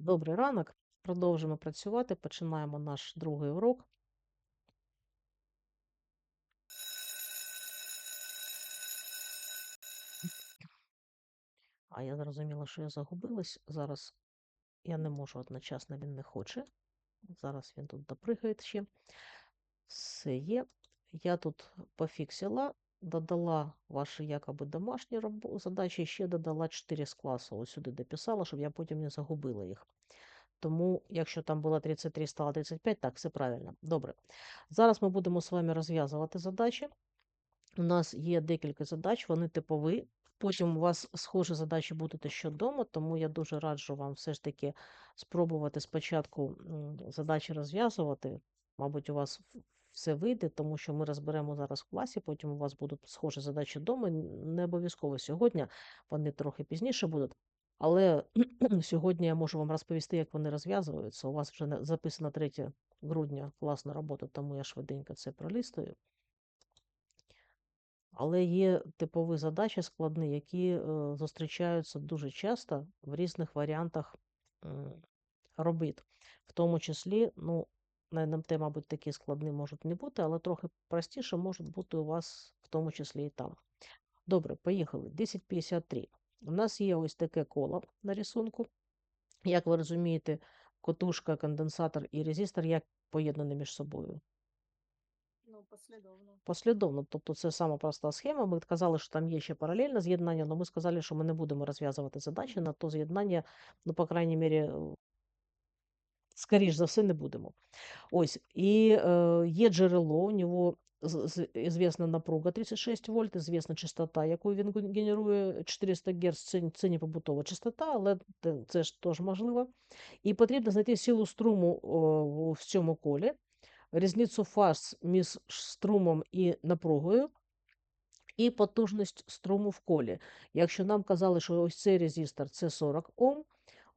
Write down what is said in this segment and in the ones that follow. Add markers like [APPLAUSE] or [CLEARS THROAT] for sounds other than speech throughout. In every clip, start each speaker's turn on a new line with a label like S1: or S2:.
S1: Добрий ранок. Продовжимо працювати. Починаємо наш другий урок. А я зрозуміла, що я загубилась. Зараз я не можу одночасно, він не хоче. Зараз він тут допригає ще. Все є. Я тут пофіксила, додала ваші якоби домашні задачі, ще додала 4 з класу. Ось сюди дописала, щоб я потім не загубила їх. Тому, якщо там було 33, стало 35, так, все правильно. Добре. Зараз ми будемо з вами розв'язувати задачі. У нас є декілька задач, вони типові. Потім у вас схожі задачі будуть ще вдома, тому я дуже раджу вам все ж таки спробувати спочатку задачі розв'язувати. Мабуть, у вас все вийде, тому що ми розберемо зараз в класі, потім у вас будуть схожі задачі вдома. Не обов'язково сьогодні, вони трохи пізніше будуть. Але [CLEARS THROAT] сьогодні я можу вам розповісти, як вони розв'язуються. У вас вже на- записано 3 грудня класна робота, тому я швиденько це пролистую. Але є типові задачі складні, які е, зустрічаються дуже часто в різних варіантах робіт. В тому числі, ну, на НМТ, мабуть, такі складні можуть не бути, але трохи простіше можуть бути у вас в тому числі і там. Добре, поїхали. 1053. У нас є ось таке коло на рисунку. Як ви розумієте, котушка, конденсатор і резистор як поєднані між собою?
S2: Ну, послідовно.
S1: Послідовно, тобто це сама проста схема. Ми казали, що там є ще паралельне з'єднання, але ми сказали, що ми не будемо розв'язувати задачі на то з'єднання, ну, по крайній мірі, скоріш за все, не будемо. Ось, і е, є джерело, у нього з- з- напруга 36 вольт, известна частота, яку він генерує 400 Гц, це, не побутова частота, але це ж теж можливо. І потрібно знайти силу струму о, в цьому колі, різницю фаз між струмом і напругою, і потужність струму в колі. Якщо нам казали, що ось цей резистор це 40 Ом,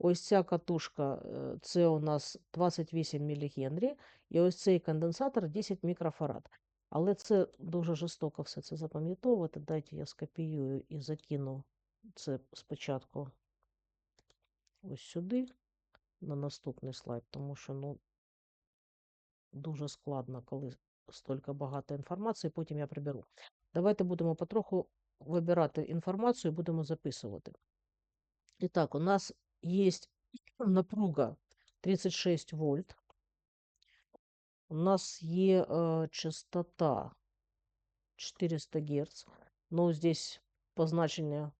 S1: ось ця катушка е, це у нас 28 мілігенрі, і ось цей конденсатор 10 мікрофарад. Але це дуже жорстоко все це запам'ятовувати. Дайте я скопіюю і закину це спочатку ось сюди, на наступний слайд, тому що ну, дуже складно, коли стільки багато інформації, потім я приберу. Давайте будемо потроху вибирати інформацію будемо записувати. І так, у нас є [CLEARS THROAT] напруга 36 вольт. У нас е, частота 400 Гц. Ну, здесь позначення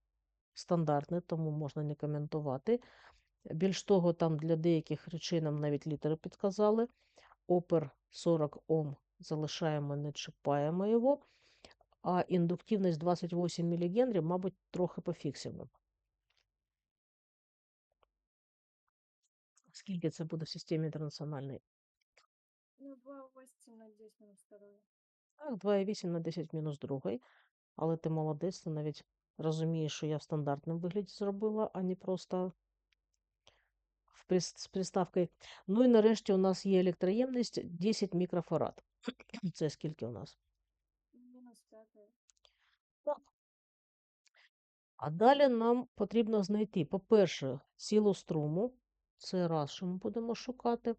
S1: стандартне, тому можна не коментувати. Більш того, там для деяких речей нам навіть літери підказали. Опер 40 Ом залишаємо, не чіпаємо його. А індуктивність 28 мілігенрів, мабуть, трохи пофіксимо. Скільки це буде в системі інтернаціональній?
S2: Ну, 2,8 на 10 на вторую.
S1: Так, 2,8 на 10 мінус другий. Але ти молодець, ти навіть розумієш, що я в стандартному вигляді зробила, а не просто в з приставкою. Ну і нарешті у нас є електроємність 10 мікрофарад. [CLEARS THROAT] Це скільки у нас?
S2: Мінус 5.
S1: Так. А далі нам потрібно знайти, по-перше, силу струму. Це раз, що ми будемо шукати.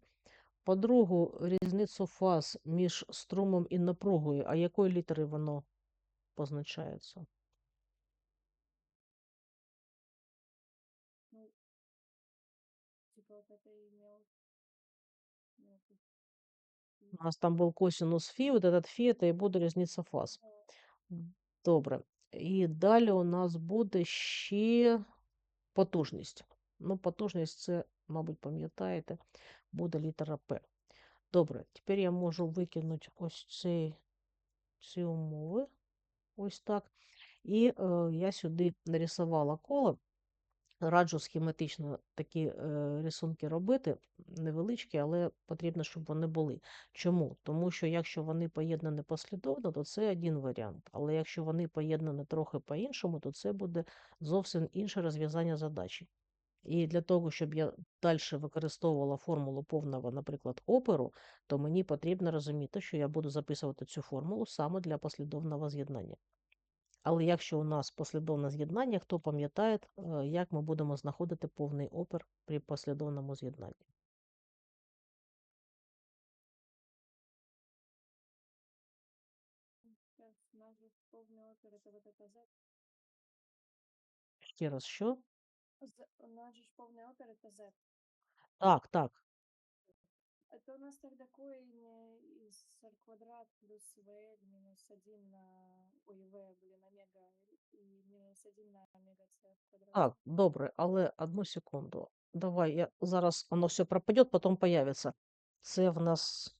S1: По-друге, різницю фаз між струмом і напругою. А якою літерою воно позначається?
S2: Ну, типа
S1: У нас там був косинус фі, от этот фі, це і буде різниця фаз. Добре. І далі у нас буде ще потужність. Ну, потужність це, мабуть, пам'ятаєте, буде літера П. Добре, тепер я можу викинути ось цей, ці умови. Ось так. І е, я сюди нарисувала коло. Раджу схематично такі е, рисунки робити, невеличкі, але потрібно, щоб вони були. Чому? Тому що якщо вони поєднані послідовно, то це один варіант. Але якщо вони поєднані трохи по-іншому, то це буде зовсім інше розв'язання задачі. І для того, щоб я далі використовувала формулу повного, наприклад, оперу, то мені потрібно розуміти, що я буду записувати цю формулу саме для послідовного з'єднання. Але якщо у нас послідовне з'єднання, хто пам'ятає, е, як ми будемо знаходити повний опір при послідовному з'єднанні? Ще раз, що?
S2: Z. У нас же ж повний опір это Z.
S1: Так, так.
S2: Это у нас тогда корень э, из R квадрат плюс VL минус 1 на... Ой, V, блин, омега и минус 1 на омега C в квадрате.
S1: Так, добре, але одну секунду. Давай, я зараз воно все пропаде, потім появиться. Це в нас,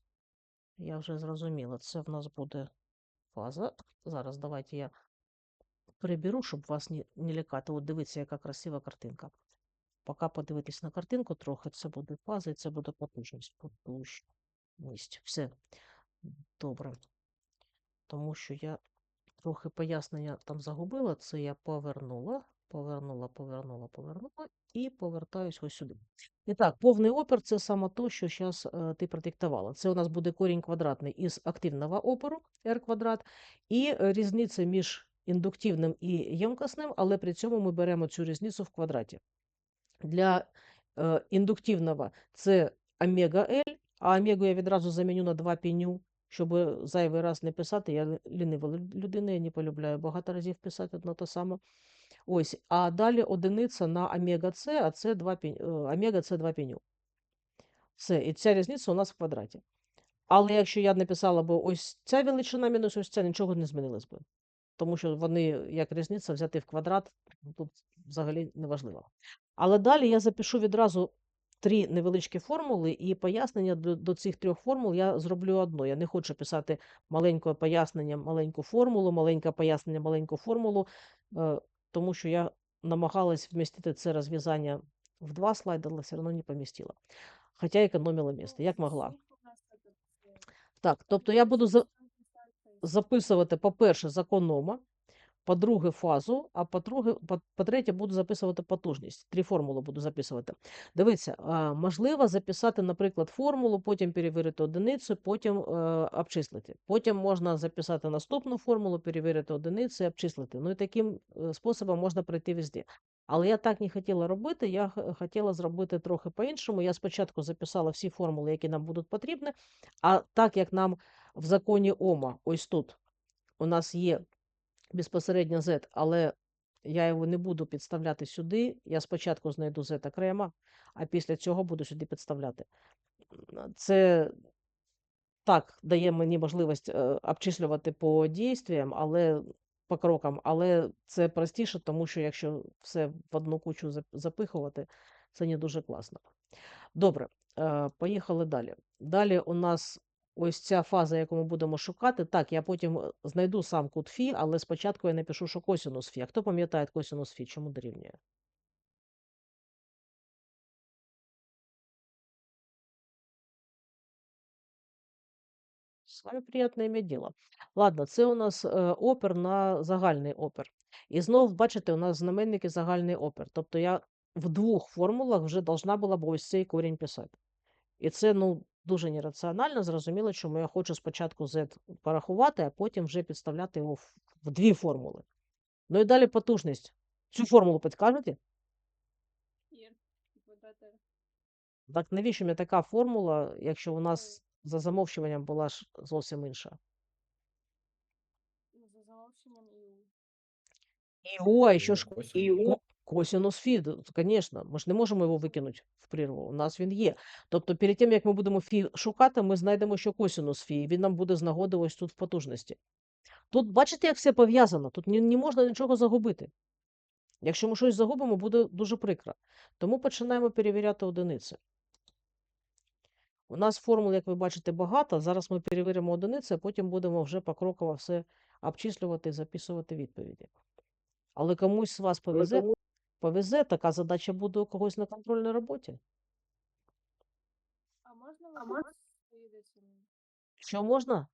S1: я вже зрозуміла, це в нас буде фаза. Зараз давайте я приберу, щоб вас не, лякати. От дивіться, яка красива картинка. Поки подивитись на картинку трохи, це буде фаза і це буде потужність. Потужність. Все. Добре. Тому що я трохи пояснення там загубила. Це я повернула, повернула, повернула, повернула і повертаюсь ось сюди. І так, повний опір це саме то, що зараз ти продиктувала. Це у нас буде корінь квадратний із активного опору r квадрат, і е, різниця між індуктивним і ємкосним, але при цьому ми беремо цю різницю в квадраті. Для е, індуктивного це омега L, а омегу я відразу заміню на 2 піню, щоб зайвий раз не писати. Я лі- лінива людина, я не полюбляю багато разів писати одно те саме. Ось, а далі одиниця на омега С, а це 2 пінь, е, омега це 2 піню. Все, і ця різниця у нас в квадраті. Але якщо я написала б ось ця величина мінус ось ця, нічого не змінилось би. Тому що вони, як різниця, взяти в квадрат, тут взагалі не важливо. Але далі я запишу відразу три невеличкі формули, і пояснення до, до цих трьох формул я зроблю одно. Я не хочу писати маленьке пояснення, маленьку формулу, маленьке пояснення, маленьку формулу, е, тому що я намагалась вмістити це розв'язання в два слайди, але все одно не помістила. Хоча економила місце, як могла. Так, тобто я буду записувати, по-перше, закон Ома, по-друге, фазу, а по-друге, по- по-третє, буду записувати потужність. Три формули буду записувати. Дивіться, можливо записати, наприклад, формулу, потім перевірити одиницю, потім е, обчислити. Потім можна записати наступну формулу, перевірити одиницю і обчислити. Ну і таким е, способом можна пройти везде. Але я так не хотіла робити, я хотіла зробити трохи по-іншому. Я спочатку записала всі формули, які нам будуть потрібні, а так як нам в законі Ома, ось тут, у нас є безпосередньо Z, але я його не буду підставляти сюди. Я спочатку знайду Z окремо, а після цього буду сюди підставляти. Це так дає мені можливість е, обчислювати по дійствіям, але по крокам, але це простіше, тому що якщо все в одну кучу запихувати, це не дуже класно. Добре, е, поїхали далі. Далі у нас ось ця фаза, яку ми будемо шукати. Так, я потім е, знайду сам кут фі, але спочатку я напишу, що косинус фі. А хто пам'ятає косинус фі? Чому дорівнює? З вами приємно иметь діло. Ладно, це у нас е, опер на загальний опер. І знов, бачите, у нас знаменники загальний опер. Тобто я в двох формулах вже должна була б ось цей корінь писати. І це ну, дуже нераціонально. Зрозуміло, чому я хочу спочатку Z порахувати, а потім вже підставляти його в, в дві формули. Ну і далі потужність. Цю формулу підкажете?
S2: Ir.
S1: Так навіщо мені така формула, якщо у нас за замовчуванням була ж зовсім інша?
S2: Ну, за замовченням і
S1: І о, а ще ж і о, косинус фі, звісно, ми ж не можемо його викинути в прірву. У нас він є. Тобто, перед тим, як ми будемо фі шукати, ми знайдемо, що косинус фі, і він нам буде з нагоди ось тут в потужності. Тут бачите, як все пов'язано, тут не, не можна нічого загубити. Якщо ми щось загубимо, буде дуже прикро. Тому починаємо перевіряти одиниці. У нас формул, як ви бачите, багато. Зараз ми перевіримо одиниці, а потім будемо вже покроково все обчислювати і записувати відповіді. Але комусь з вас повезе, повезе, така задача буде у когось на контрольній роботі.
S2: А можна вопрос перед этим?
S1: Що можна?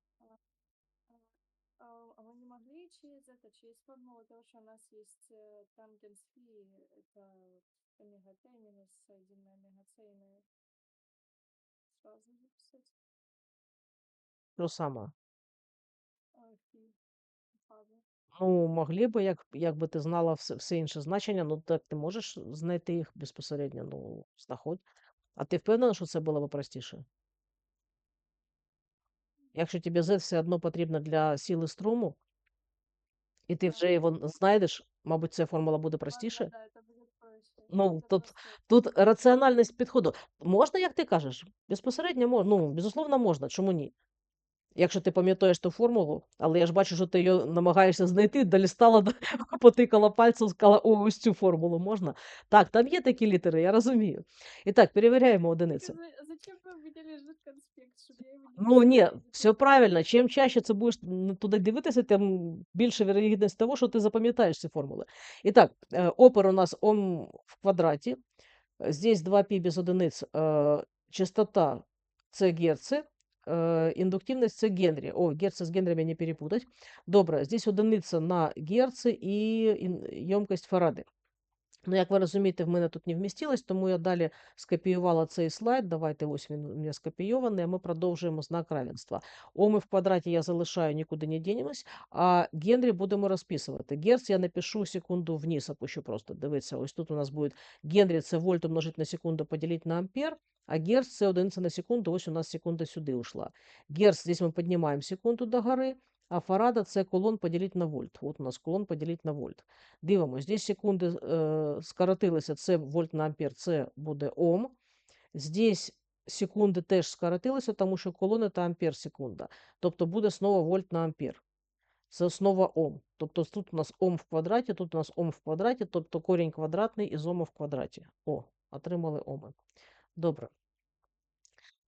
S2: А, а вы не могли через это, через формулу того, что у нас есть э, тангенс фи, это омега т минус 1 на омега c и на сразу записать
S1: Що саме? Ну, могли би, як якби ти знала все все інше значення, ну так ти можеш знайти їх безпосередньо, ну, знаходь. А ти впевнена, що це було би простіше? Якщо тобі Z все одно потрібно для сили струму, і ти вже його знайдеш, мабуть, ця формула буде простіше. Ну, тут, тут раціональність підходу. Можна, як ти кажеш? Безпосередньо можна. Ну, безусловно, можна. Чому ні? Якщо ти пам'ятаєш ту формулу, але я ж бачу, що ти її намагаєшся знайти, долістала, до- [LAUGHS] потикала пальцем, сказала, о, ось цю формулу можна. Так, там є такі літери, я розумію. І так, перевіряємо
S2: Так
S1: одиниці.
S2: а за- зачем вы мне лежит конспект, чтобы я его не
S1: Ну, ні,
S2: читала?
S1: все
S2: Зачем?
S1: правильно. Чим чаще це будеш м, туди дивитися, тим більше вірогідність того, що ти запам'ятаєш ці формули. І так, е, опер у нас ом в квадраті. Э, Здесь 2 пи без одиниц. э, Частота це герци, э, с Генри. О, герци с Генрями не перепутать. Доброе. здесь одиниця на герцы и емкость фаради. Ну, як ви розумієте, в мене тут не вмістилось, тому я далі скопіювала цей слайд. Давайте ось він у мене скопійований, а ми продовжуємо знак равенства. Оми в квадраті я залишаю, нікуди не дінемось, а Генрі будемо розписувати. Герц я напишу секунду вниз, опущу просто. Дивіться, ось тут у нас буде Генрі це вольт умножить на секунду, поділити на ампер, а Герц це одиниця на секунду, ось у нас секунда сюди ушла. Герц, здесь ми піднімаємо секунду до гори, а фарада це колон поділити на вольт. От у нас колон поділити на вольт. Дивимось, здесь секунди е, скоротилися, це вольт на ампер, це буде Ом. Здесь секунди теж скоротилися, тому що колони та ампер секунда. Тобто буде знову вольт на ампер. Це основа Ом. Тобто тут у нас Ом в квадраті, тут у нас Ом в квадраті, тобто корінь квадратний із Ома в квадраті. О, отримали Оми. Добре.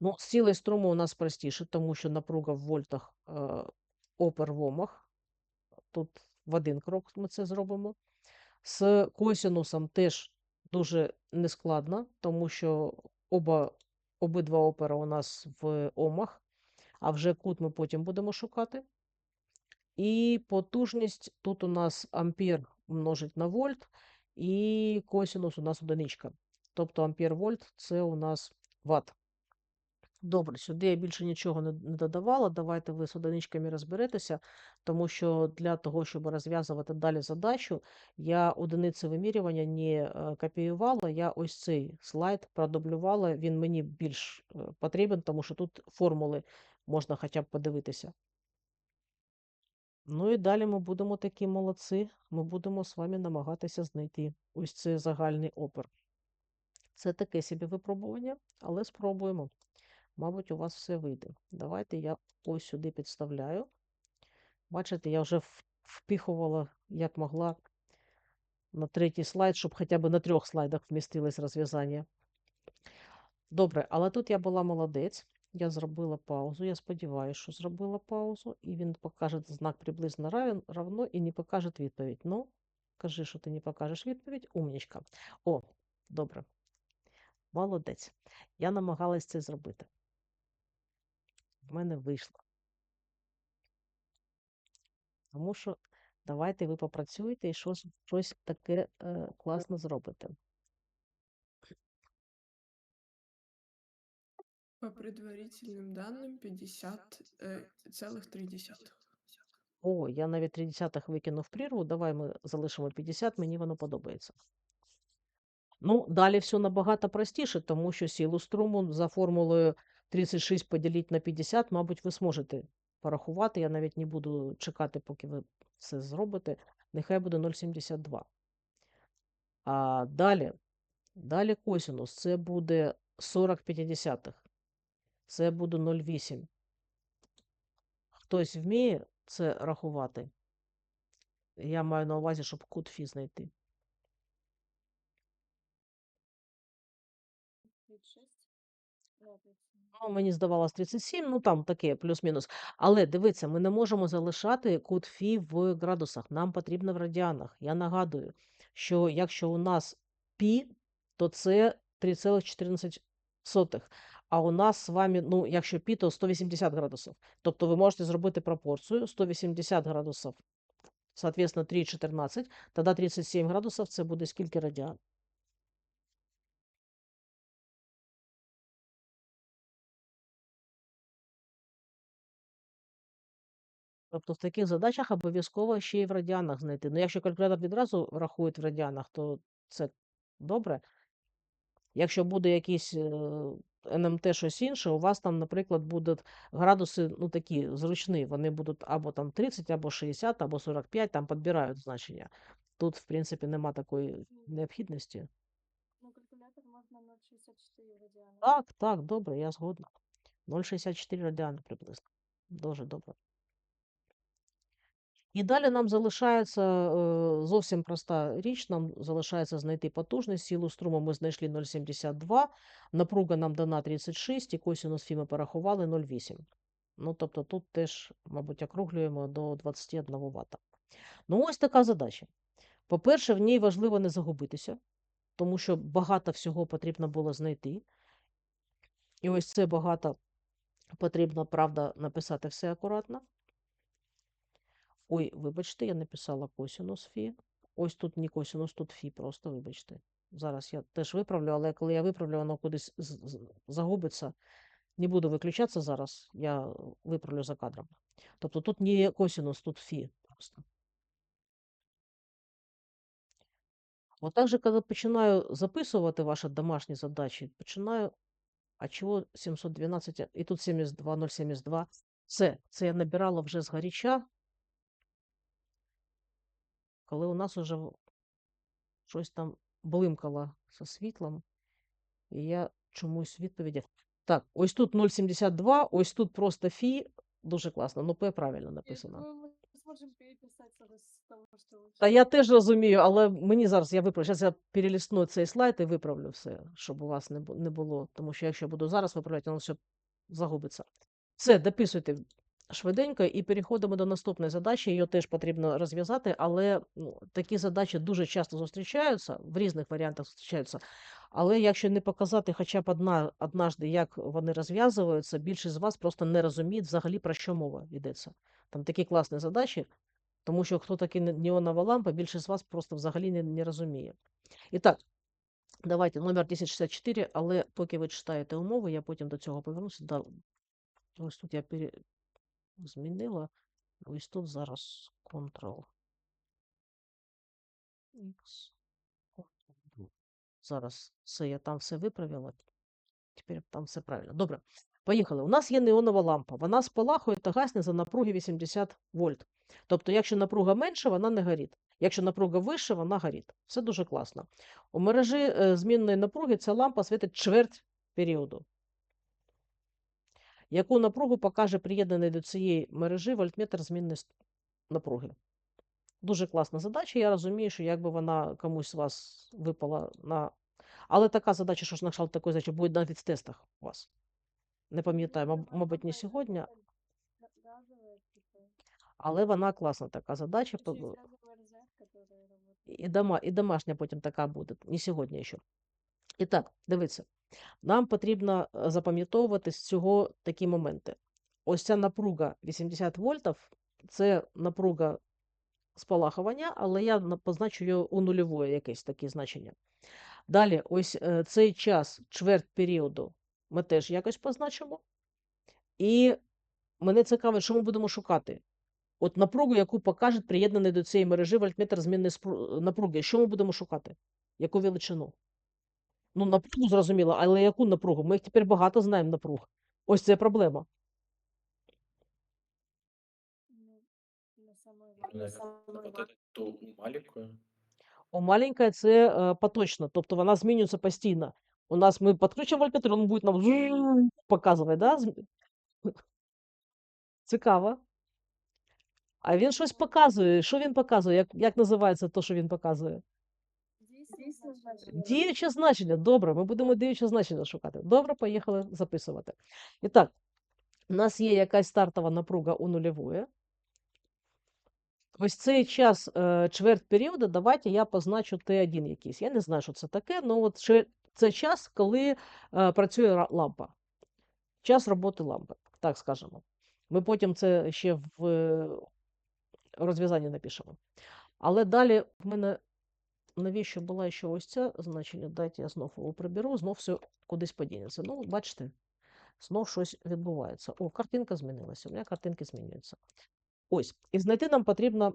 S1: Ну, з силою струму у нас простіше, тому що напруга в вольтах, е, опер в омах. Тут в один крок ми це зробимо. З косінусом теж дуже нескладно, тому що оба, обидва опера у нас в омах, а вже кут ми потім будемо шукати. І потужність тут у нас ампер множить на вольт, і косінус у нас одиничка. Тобто ампер вольт це у нас ватт. Добре, сюди я більше нічого не, додавала. Давайте ви з одиничками розберетеся, тому що для того, щоб розв'язувати далі задачу, я одиниці вимірювання не е, копіювала. Я ось цей слайд продублювала. Він мені більш е, потрібен, тому що тут формули можна хоча б подивитися. Ну і далі ми будемо такі молодці. Ми будемо з вами намагатися знайти ось цей загальний опер. Це таке собі випробування, але спробуємо. Мабуть, у вас все вийде. Давайте я ось сюди підставляю. Бачите, я вже впіхувала, як могла, на третій слайд, щоб хоча б на трьох слайдах вмістилось розв'язання. Добре, але тут я була молодець. Я зробила паузу. Я сподіваюся, що зробила паузу, і він покаже знак приблизно равен, равно і не покаже відповідь. Ну, кажи, що ти не покажеш відповідь. Умнічка. О, добре. Молодець. Я намагалась це зробити В мене вийшло. Тому що давайте ви попрацюєте і щось, щось таке е, класно зробите.
S3: По предварительным данным 50 э, целых три десятых.
S1: О, я навіть 3 десятих викинув прірву. Давай ми залишимо 50, мені воно подобається. Ну, далі все набагато простіше, тому що силу струму за формулою 36 поділіть на 50, мабуть, ви зможете порахувати. Я навіть не буду чекати, поки ви все зробите. Нехай буде 0,72. А далі, далі косинус, це буде 40 п'ятидесятих. Це буде 0,8. Хтось вміє це рахувати? Я маю на увазі, щоб кут фі знайти.
S2: 36. Ну, 37.
S1: Ну, мені здавалось 37, ну там таке, плюс-мінус. Але дивіться, ми не можемо залишати кут фі в градусах. Нам потрібно в радіанах. Я нагадую, що якщо у нас пі, то це 3,14. А у нас з вами, ну, якщо пі, то 180 градусів. Тобто ви можете зробити пропорцію 180 градусів, соответственно, 3,14, тоді 37 градусів це буде скільки радіан? Тобто в таких задачах обов'язково ще й в радіанах знайти. Ну, якщо калькулятор відразу рахує в радіанах, то це добре. Якщо буде якийсь е, НМТ щось інше, у вас там, наприклад, будуть градуси, ну такі зручні, вони будуть або там 30, або 60, або 45, там підбирають значення. Тут, в принципі, нема такої необхідності.
S2: Ну, калькулятор можно 0,64 радиана.
S1: Так, так, добре, я згодна. 0,64 радіани приблизно. Дуже добре. І далі нам залишається е, зовсім проста річ. Нам залишається знайти потужність. Силу струму ми знайшли 0,72, напруга нам дана 36, і косинус фі ми порахували 0,8. Ну, тобто тут теж, мабуть, округлюємо до 21 Вт. Ну, ось така задача. По-перше, в ній важливо не загубитися, тому що багато всього потрібно було знайти. І ось це багато потрібно, правда, написати все акуратно. Ой, вибачте, я написала косинус фі. Ось тут не косинус, тут фі, просто вибачте. Зараз я теж виправлю, але коли я виправлю, воно кудись загубиться. Не буду виключатися зараз, я виправлю за кадром. Тобто тут не косинус, тут фі просто. От так же, коли починаю записувати ваші домашні задачі, починаю, а чого 712, і тут 72, 072. Це, це я набирала вже згоряча, коли у нас уже щось там блимкало зі світлом, і я чомусь відповіді. Так, ось тут 0,72, ось тут просто фі. Дуже класно. Ну, П правильно написано.
S2: того,
S1: Та я теж розумію, але мені зараз я виправлю. Зараз я перелісну цей слайд і виправлю все, щоб у вас не, було. Тому що якщо я буду зараз виправляти, воно все загубиться. Все, дописуйте швиденько і переходимо до наступної задачі. Її теж потрібно розв'язати, але ну, такі задачі дуже часто зустрічаються, в різних варіантах зустрічаються. Але якщо не показати хоча б одна, однажды, як вони розв'язуються, більшість з вас просто не розуміють взагалі, про що мова йдеться. Там такі класні задачі, тому що хто такий неонова лампа, більшість з вас просто взагалі не, не розуміє. І так, давайте номер 1064, але поки ви читаєте умови, я потім до цього повернуся. Ось тут я. Змінила. Ось тут зараз Ctrl X. Зараз все, я там все виправила. Тепер там все правильно. Добре. Поїхали. У нас є неонова лампа. Вона спалахує та гасне за напруги 80 вольт. Тобто, якщо напруга менша, вона не горить. Якщо напруга вища, вона горить. Все дуже класно. У мережі е, змінної напруги ця лампа світить чверть періоду. Яку напругу покаже приєднаний до цієї мережі вольтметр змінної напруги? Дуже класна задача. Я розумію, що якби вона комусь з вас випала на. Але така задача, що ж на кшталт такої задачі, буде навіть в тестах у вас. Не пам'ятаю, мабуть, не сьогодні, але вона класна така задача. І, дома, і домашня потім така буде, не сьогодні ще. І так, дивіться, нам потрібно е, запам'ятовувати з цього такі моменти. Ось ця напруга 80 вольтів це напруга спалахування, але я позначу її у нульове якесь таке значення. Далі, ось е, цей час, чверть періоду, ми теж якось позначимо. І мене цікавить, що ми будемо шукати. От напругу, яку покаже приєднаний до цієї мережі вольтметр змінної напруги. Що ми будемо шукати? Яку величину? Ну, напругу зрозуміло, але яку напругу? Ми їх тепер багато знаємо напруг. Ось це проблема.
S2: Ну.
S1: О, маленька це е, поточно, тобто вона змінюється постійно. У нас ми підключимо вольтметр, він буде нам показувати, да? [LAUGHS] Цікаво. А він щось показує. Що він показує? Як, як називається то, що він показує? Діюче значення. Добре, ми будемо діюче значення шукати. Добре, поїхали записувати. І так, у нас є якась стартова напруга у нульової. Ось цей час е, чверть періоду, давайте я позначу Т1 якийсь. Я не знаю, що це таке, але от це час, коли е, працює лампа. Час роботи лампи, так скажемо. Ми потім це ще в е, розв'язанні напишемо. Але далі в мене навіщо була ще ось ця значення? Дайте я знов його приберу, знов все кудись подінеться. Ну, бачите, знов щось відбувається. О, картинка змінилася. У мене картинки змінюються. Ось. І знайти нам потрібно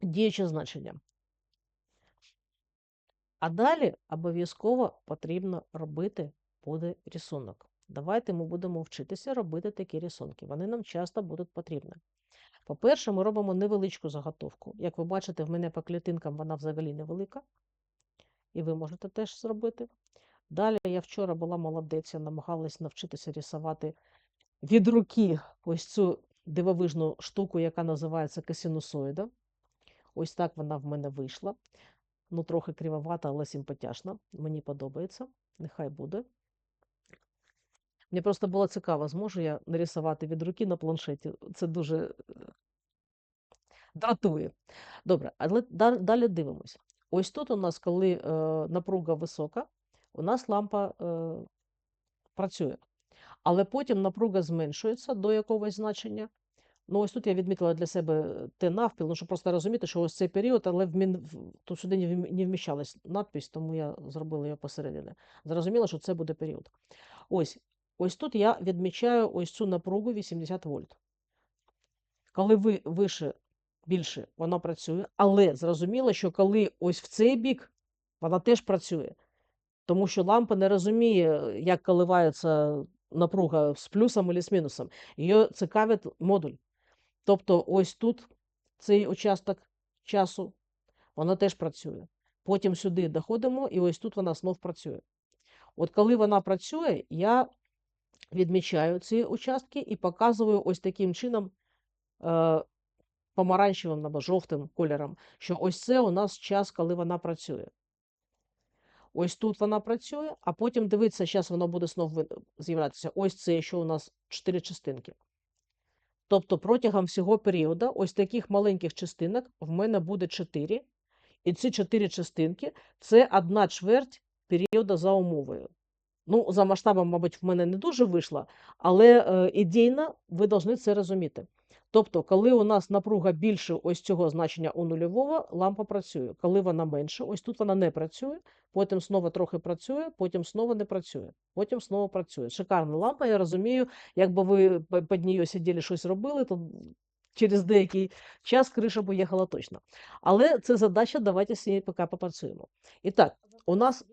S1: діюче значення. А далі обов'язково потрібно робити буде рисунок. Давайте ми будемо вчитися робити такі рисунки. Вони нам часто будуть потрібні. По-перше, ми робимо невеличку заготовку. Як ви бачите, в мене по клітинкам вона взагалі невелика. І ви можете теж зробити. Далі я вчора була молодець, я намагалась навчитися рисувати від руки ось цю дивовижну штуку, яка називається косинусоїда. Ось так вона в мене вийшла. Ну, трохи кривовата, але симпатяшна. Мені подобається. Нехай буде. Мені просто було цікаво, зможу я нарисувати від руки на планшеті. Це дуже е, дратує. Добре, але далі дивимось. Ось тут у нас, коли е, напруга висока, у нас лампа е, працює. Але потім напруга зменшується до якогось значення. Ну, ось тут я відмітила для себе те навпіл, ну, щоб просто розуміти, що ось цей період, але вмін... тут сюди не вмі- вміщалась надпись, тому я зробила її посередині. Зрозуміла, що це буде період. Ось, ось тут я відмічаю ось цю напругу 80 вольт. Коли ви вище, більше, вона працює, але зрозуміло, що коли ось в цей бік, вона теж працює. Тому що лампа не розуміє, як коливається напруга з плюсом або з мінусом. Її цікавить модуль. Тобто, ось тут цей участок часу, вона теж працює. Потім сюди доходимо, і ось тут вона знов працює. От коли вона працює, я відмічаю ці участки і показую ось таким чином е, помаранчевим або жовтим кольором, що ось це у нас час, коли вона працює. Ось тут вона працює, а потім дивіться, зараз воно буде знов ви- з'являтися. Ось це, що у нас 4 частинки. Тобто протягом всього періоду ось таких маленьких частинок в мене буде 4. І ці 4 частинки це одна чверть періоду за умовою. Ну, за масштабом, мабуть, в мене не дуже вийшло, але е, ідейно ви повинні це розуміти. Тобто, коли у нас напруга більше ось цього значення у нульового, лампа працює. Коли вона менше, ось тут вона не працює, потім знову трохи працює, потім знову не працює, потім знову працює. Шикарна лампа, я розумію, якби ви під нею сиділи щось робили, то через деякий час криша поїхала точно. Але це задача, давайте з нею поки попрацюємо. І так, у нас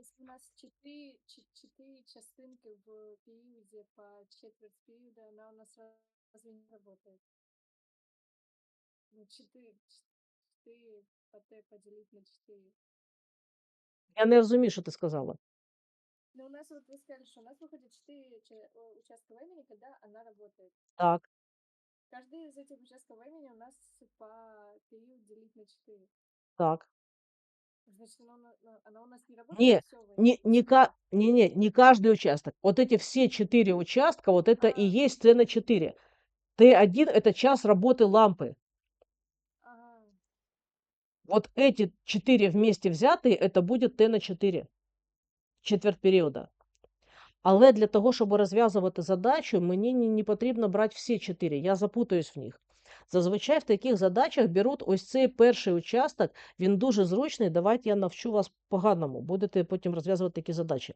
S2: частинки в периоде по четверть периода, она у нас ра- разве не работает? Ну, четыре, ч- четыре по Т поделить на четыре.
S1: я не розумію, що ти сказала.
S2: Но у нас, вот вы сказали, что у нас выходит четыре ча- э, участка времени, когда она работает.
S1: Так,
S2: Каждый из этих участков времени у нас по период делить на четыре.
S1: так.
S2: Значит, она, у на- на- она у нас не работает
S1: Не,
S2: всё время.
S1: не, не, ка- не, не, не каждый участок. Вот эти все четыре участка, вот это и
S2: А.
S1: есть сцена 4. Т1 – это час работы лампы.
S2: Ага.
S1: Вот эти четыре вместе взятые, это будет Т на 4. Четверть періода. Але для того, щоб розв'язувати задачу, мені не, не потрібно брати всі чотири, я запутаюсь в них. Зазвичай в таких задачах беруть ось цей перший участок, він дуже зручний. Давайте я навчу вас поганому, будете потім розв'язувати такі задачі.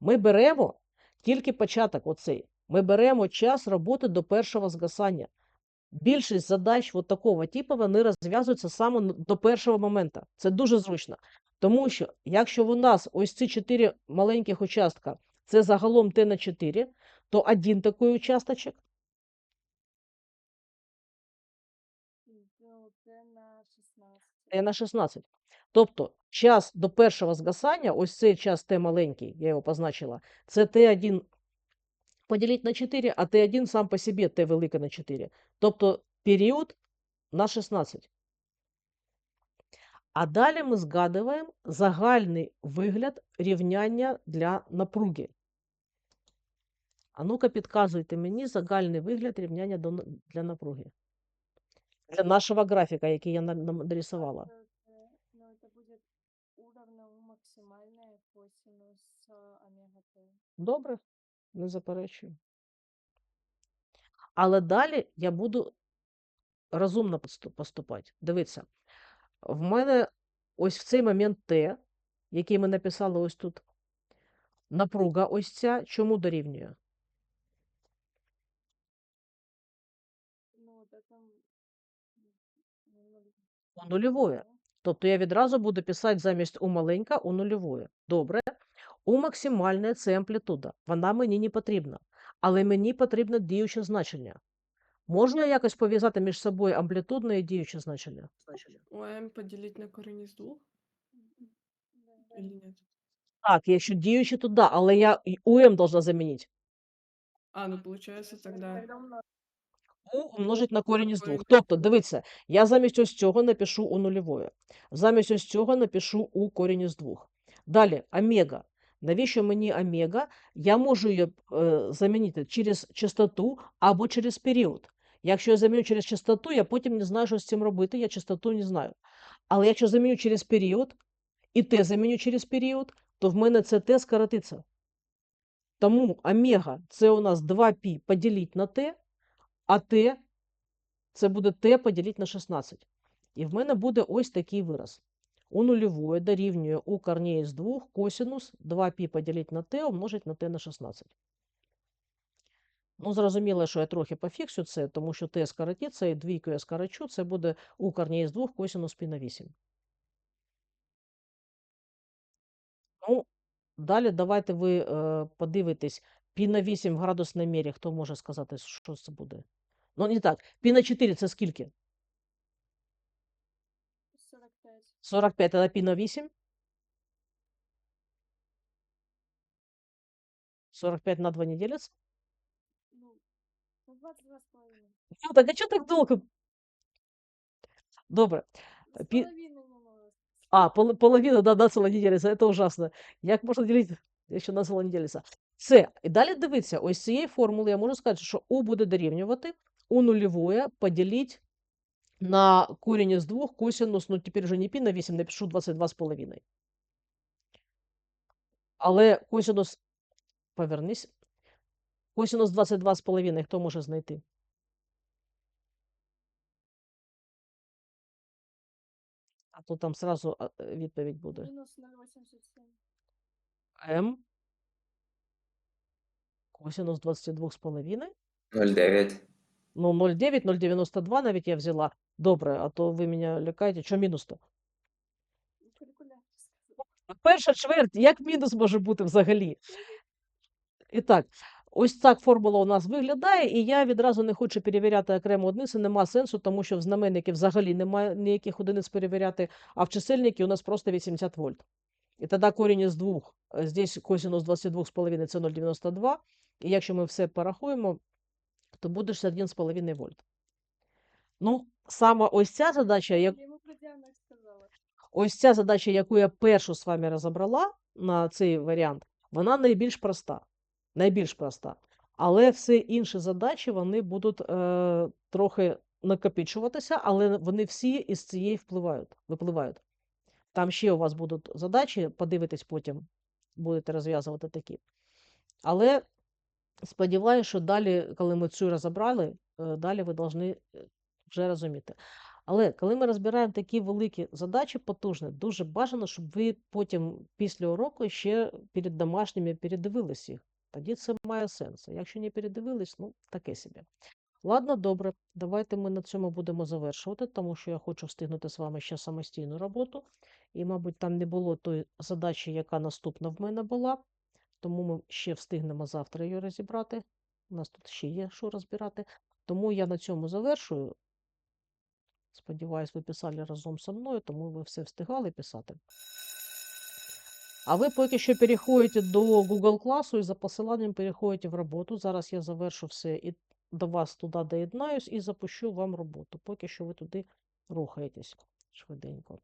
S1: Ми беремо тільки початок, оцей. Ми беремо час роботи до першого згасання. Більшість задач от такого типу вони розв'язуються саме до першого моменту. Це дуже зручно. Тому що, якщо у нас ось ці чотири маленьких участка, це загалом Т на 4, то один такий участочок
S2: 16.
S1: Т на 16. Тобто час до першого згасання, ось цей час Т маленький, я його позначила, це Т1 поділити на 4, а Т1 сам по собі Т велике на 4. Тобто період на 16. А далі ми згадуємо загальний вигляд рівняння для напруги. А ну-ка підказуйте мені загальний вигляд рівняння для напруги Для нашого графіка, який я на- нам нарисувала.
S2: Это, э, Ну, это будет уровня у максимальная косинус э, омега Т.
S1: Добре, не заперечую. Але далі я буду розумно посту- поступати. Дивіться, в мене ось в цей момент Т, який ми написали ось тут, напруга ось ця, чому дорівнює? У нульовое. Тобто я відразу буду писати замість у маленька у нульовое. Добре. У максимальне це амплітуда. Вона мені не потрібна. Але мені потрібне діюче значення. Можна якось пов'язати між собою амплітудне і діюче значення?
S3: ОМ поделить на двух или нет?
S1: Так, якщо діюче, то да, але я УМ должна замінити.
S3: А, ну получается тогда...
S1: У умножить на корінь із двох. Тобто, дивіться, я замість ось цього напишу у нульовое. Замість ось цього напишу у корінь із двох. Далі, омега. Навіщо мені омега? Я можу її е, замінити через частоту або через період. Якщо я заміню через частоту, я потім не знаю, що з цим робити, я частоту не знаю. Але якщо заміню через період, і те заміню через період, то в мене це те скоротиться. Тому омега це у нас 2π поділити на t, а Т це буде Т поділіть на 16. І в мене буде ось такий вираз. У нульової дорівнює у корней з 2 косинус 2π поділіть на Т умножить на Т на 16. Ну, зрозуміло, що я трохи пофіксю це, тому що Т скоротиться і двійкою я скорочу, це буде у корней з 2 косинус π на 8. Ну, далі давайте ви е, подивитесь π на 8 в градусній мірі. Хто може сказати, що це буде? Ну, не так. Пі на 4 це скільки?
S2: 45.
S1: 45, а пі на 8? 45 на 2 не делится?
S2: Ну, ну 22 с половиной.
S1: Ну, так а чого так довго? Добре. Пи-
S2: половиной умножить.
S1: А, пол- половина, да, нацело не ділиться. Це ужасно. Як можна ділити, якщо нацело не ділиться? Все. І далі дивіться, ось цієї формули я можу сказати, що У буде дорівнювати у нульовое поділити на корінь із 2 косинус, ну тепер вже не пі на 8, напишу 22,5. Але косинус, повернись, косинус 22,5 хто може знайти? А то там сразу е, відповідь буде.
S2: Минус 0,87.
S1: М косинус 22,5.
S4: 0,9.
S1: Ну, 0,9, 0,92 навіть я взяла. Добре, а то ви мене лякаєте. Що мінус-то? Перша чверть, як мінус може бути взагалі? І так, ось так формула у нас виглядає, і я відразу не хочу перевіряти окремо одиниці, нема сенсу, тому що в знаменникі взагалі немає ніяких одиниць перевіряти, а в чисельнику у нас просто 80 вольт. І тоді корінь із двох, е, здесь косинус 22,5 це 0,92, і якщо ми все порахуємо, то буде 61,5 вольт. Ну, саме ось ця задача, як, ось ця задача, яку я першу з вами розібрала на цей варіант, вона найбільш проста. Найбільш проста. Але всі інші задачі вони будуть е, трохи накопичуватися, але вони всі із цієї впливають, випливають. Там ще у вас будуть задачі, подивитесь потім, будете розв'язувати такі. Але сподіваюся, що далі, коли ми цю розібрали, е, далі ви повинні вже розуміти. Але коли ми розбираємо такі великі задачі потужні, дуже бажано, щоб ви потім після уроку ще перед домашніми передивились їх. Тоді це має сенс. Якщо не передивились, ну таке собі. Ладно, добре, давайте ми на цьому будемо завершувати, тому що я хочу встигнути з вами ще самостійну роботу. І, мабуть, там не було тої задачі, яка наступна в мене була. Тому ми ще встигнемо завтра її розібрати. У нас тут ще є що розбирати. Тому я на цьому завершую. Сподіваюсь, ви писали разом зі мною, тому ви все встигали писати. А ви поки що переходите до Google класу і за посиланням переходите в роботу. Зараз я завершу все і до вас туди доєднаюсь і запущу вам роботу. Поки що ви туди рухаєтесь швиденько.